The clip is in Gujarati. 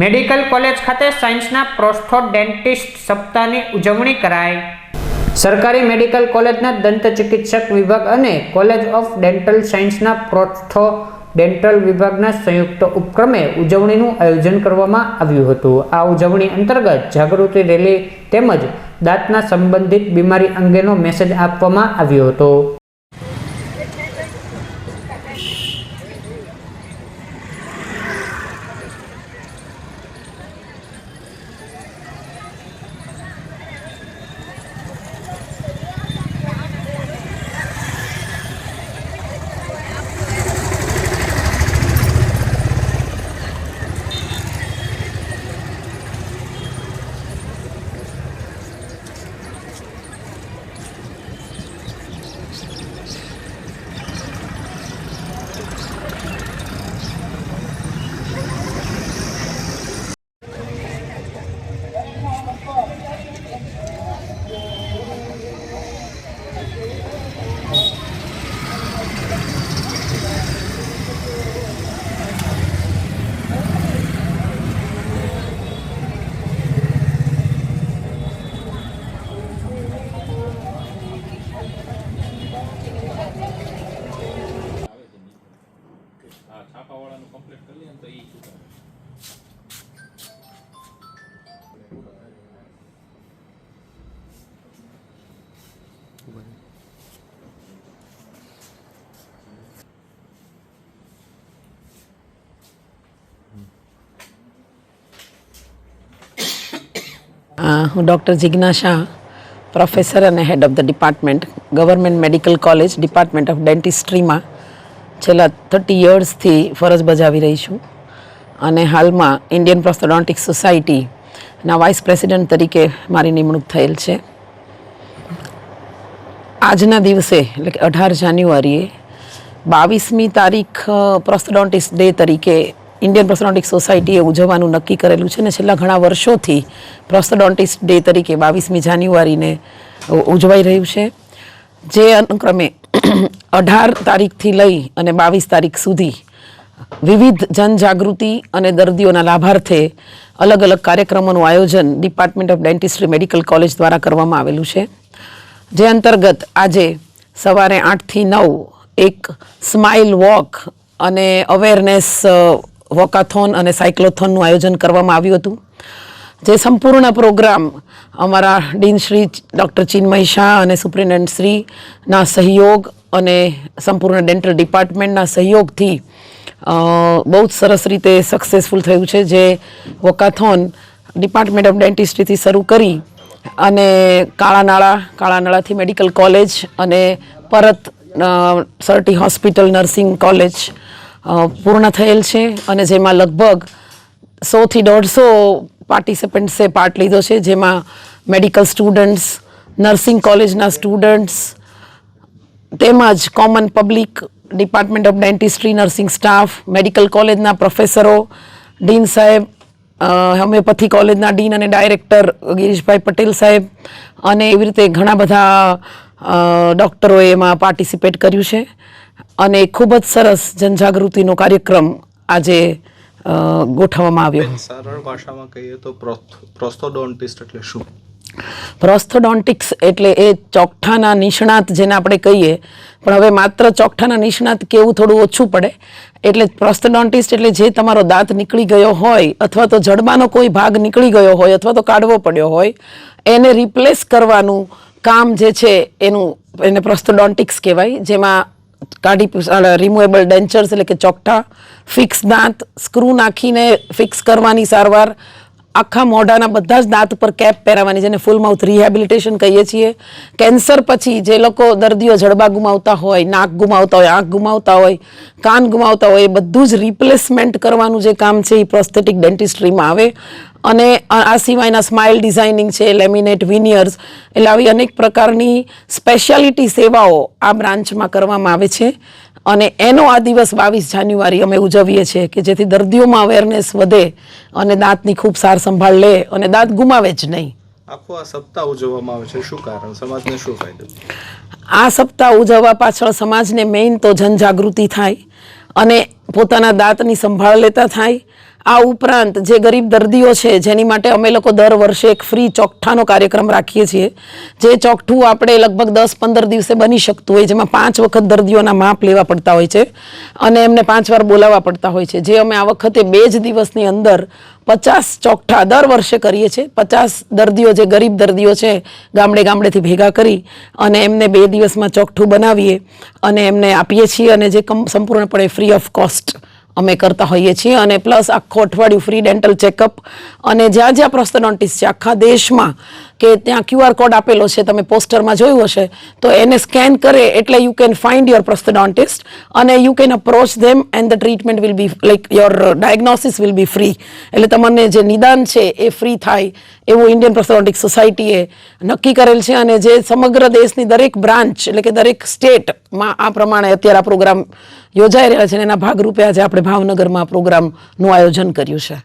મેડિકલ કોલેજ ખાતે સાયન્સના પ્રોસ્થોડેન્ટિસ્ટ સપ્તાહની ઉજવણી કરાઈ. સરકારી મેડિકલ કોલેજના દંત ચિકિત્સક વિભાગ અને કોલેજ ઓફ ડેન્ટલ સાયન્સના પ્રોસ્થો ડેન્ટલ વિભાગના સંયુક્ત ઉપક્રમે ઉજવણીનું આયોજન કરવામાં આવ્યું હતું. આ ઉજવણી અંતર્ગત જાગૃતિ રેલી તેમજ દાંતના સંબંધિત બીમારી અંગેનો મેસેજ આપવામાં આવ્યો હતો. હું ડૉક્ટર જિજ્ઞા શાહ, પ્રોફેસર અને head of the department, government medical college, department of ડેન્ટિસ્ટ્રીમાં છેલ્લા થર્ટી યર્સથી ફરજ બજાવી રહી છું. અને હાલમાં ઇન્ડિયન પ્રોસ્થોડોન્ટિક સોસાયટીના વાઇસ પ્રેસિડેન્ટ તરીકે મારી નિમણૂક થયેલ છે. આજના દિવસે, એટલે કે અઢાર જાન્યુઆરીએ, બાવીસમી તારીખ પ્રોસ્થોડોન્ટિસ ડે તરીકે ઇન્ડિયન પ્રોસ્ટોડોન્ટિક સોસાયટીએ ઉજવવાનું નક્કી કરેલું છે ને છેલ્લા ઘણા વર્ષોથી પ્રોસ્ટોડોન્ટિસ્ટ ડે તરીકે બાવીસમી જાન્યુઆરીને ઉજવાઈ રહ્યું છે. જે અનુક્રમે અઢાર તારીખથી લઈ અને બાવીસ તારીખ સુધી વિવિધ જનજાગૃતિ અને દર્દીઓના લાભાર્થે અલગ અલગ કાર્યક્રમોનું આયોજન department of dentistry medical college દ્વારા કરવામાં આવેલું છે. જે અંતર્ગત આજે સવારે આઠથી નવ એક સ્માઇલ વોક અને અવેરનેસ વોકાથોન અને સાયક્લોથોનનું આયોજન કરવામાં આવ્યું હતું. જે સંપૂર્ણ પ્રોગ્રામ અમારા ડીન શ્રી ડૉક્ટર ચિન્મય શાહ અને સુપ્રિન્ટેન્ડન્ટ શ્રીના સહયોગ અને સંપૂર્ણ ડેન્ટલ ડિપાર્ટમેન્ટના સહયોગથી બહુ જ સરસ રીતે સક્સેસફુલ થયું છે જે વોકાથોન ડિપાર્ટમેન્ટ ઓફ ડેન્ટિસ્ટ્રીથી શરૂ કરી અને કાળા નાળા કાળા નાળાથી મેડિકલ કોલેજ અને પરત સરટી હોસ્પિટલ, નર્સિંગ કોલેજ પૂર્ણ થયેલ છે અને જેમાં લગભગ સોથી દોઢસો પાર્ટિસિપન્ટ્સે પાર્ટ લીધો છે, જેમાં મેડિકલ સ્ટુડન્ટ્સ નર્સિંગ કોલેજના સ્ટુડન્ટ્સ તેમજ common public department of dentistry nursing staff medical કોલેજના પ્રોફેસરો ડીન સાહેબ હોમિયોપેથી કોલેજના ડીન અને ડાયરેક્ટર ગિરીશભાઈ પટેલ સાહેબ અને એવી રીતે ઘણા બધા ડૉક્ટરોએ એમાં પાર્ટિસિપેટ કર્યું છે. અને ખૂબ જ સરસ જનજાગૃતિનો કાર્યક્રમ આજે ગોઠવવામાં આવ્યો. સરળ ભાષામાં કહીએ તો પ્રોસ્થોડોન્ટિસ્ટ એટલે શું? પ્રોસ્થોડોન્ટિક્સ એટલે એ ચોકઠાના નિષ્ણાત જેને આપણે કહીએ પણ હવે માત્ર ચોકઠાના નિષ્ણાત કેવું થોડું ઓછું પડે. એટલે પ્રોસ્થોડોન્ટિસ્ટ એટલે જે તમારો દાંત નીકળી ગયો હોય અથવા તો જડબાનો કોઈ ભાગ નીકળી ગયો હોય અથવા તો કાઢવો પડ્યો હોય એને રિપ્લેસ કરવાનું કામ જે છે એનું એને પ્રોસ્થોડોન્ટિક્સ કહેવાય. જેમાં કાઢી રિમુએબલ ડેન્ચર્સ એટલે કે ચોકઠા ફિક્સ દાંત સ્ક્રૂ નાખીને ફિક્સ કરવાની સારવાર આખા મોઢાના બધા જ દાંત પર કેપ પહેરાવાની જેને ફૂલ માઉથ રિહેબિલિટેશન કહીએ છીએ. કેન્સર પછી જે લોકો દર્દીઓ જડબા ગુમાવતા હોય, નાક ગુમાવતા હોય, આંખ ગુમાવતા હોય, કાન ગુમાવતા હોય, એ બધું જ રિપ્લેસમેન્ટ કરવાનું જે કામ છે એ પ્રોસ્થેટિક ડેન્ટિસ્ટ્રીમાં આવે. અને આ સિવાયના સ્માઇલ ડિઝાઇનિંગ છે લેમિનેટ વિનિયર્સ એટલે આવી અનેક પ્રકારની સ્પેશિયાલિટી સેવાઓ આ બ્રાન્ચમાં કરવામાં આવે છે. અને એનો આ દિવસ બાવીસ જાન્યુઆરી અમે ઉજવીએ છીએ કે જેથી દર્દીઓમાં અવેરનેસ વધે અને દાંતની ખૂબ સાર સંભાળ લે અને દાંત ગુમાવે જ નહીં. આખું આ સપ્તાહ ઉજવવામાં આવે છે. શું કારણ? સમાજને શું ફાયદો? આ સપ્તાહ ઉજવવા પાછળ સમાજને મેઇન તો જનજાગૃતિ થાય અને પોતાના દાંતની સંભાળ લેતા થાય આ ઉપરાંત જે ગરીબ દર્દીઓ છે, જેની માટે અમે લોકો દર વર્ષે એક ફ્રી ચોકઠાનો કાર્યક્રમ રાખીએ છીએ. જે ચોકઠું આપણે લગભગ દસ પંદર દિવસે બની શકતું હોય, જેમાં પાંચ વખત દર્દીઓના માપ લેવા પડતા હોય છે અને એમને પાંચ વાર બોલાવવા પડતા હોય છે. જે અમે આ વખતે બે જ દિવસની અંદર પચાસ ચોકઠા દર વર્ષે કરીએ છીએ. પચાસ દર્દીઓ જે ગરીબ દર્દીઓ છે, ગામડે ગામડેથી ભેગા કરી અને એમને બે દિવસમાં ચોકઠું બનાવીએ અને એમને આપીએ છીએ અને જે કમ, સંપૂર્ણપણે ફ્રી ઓફ કોસ્ટ અમે કરતા હોઈએ છીએ અને પ્લસ આખો અઠવાડિયું ફ્રી ડેન્ટલ ચેકઅપ અને જ્યાં જ્યાં પ્રોસ્ટોડોન્ટિસ્ટ છે, આખા દેશમાં કે ત્યાં ક્યુઆર કોડ આપેલો છે, તમે પોસ્ટરમાં જોયું હશે, તો એને સ્કેન કરે એટલે you can find your prosthodontist અને you can approach them and the treatment will be like your diagnosis will be free એટલે તમને જે નિદાન છે, એ ફ્રી થાય એવું ઇન્ડિયન પ્રોસ્ટોડોન્ટિક સોસાયટીએ નક્કી કરેલ છે અને જે સમગ્ર દેશની દરેક બ્રાન્ચ એટલે કે દરેક સ્ટેટમાં આ પ્રમાણે અત્યારે આ પ્રોગ્રામ યોજાઈ રહ્યા છે અને એના ભાગરૂપે આજે આપણે ભાવનગરમાં પ્રોગ્રામનું આયોજન કર્યું છે.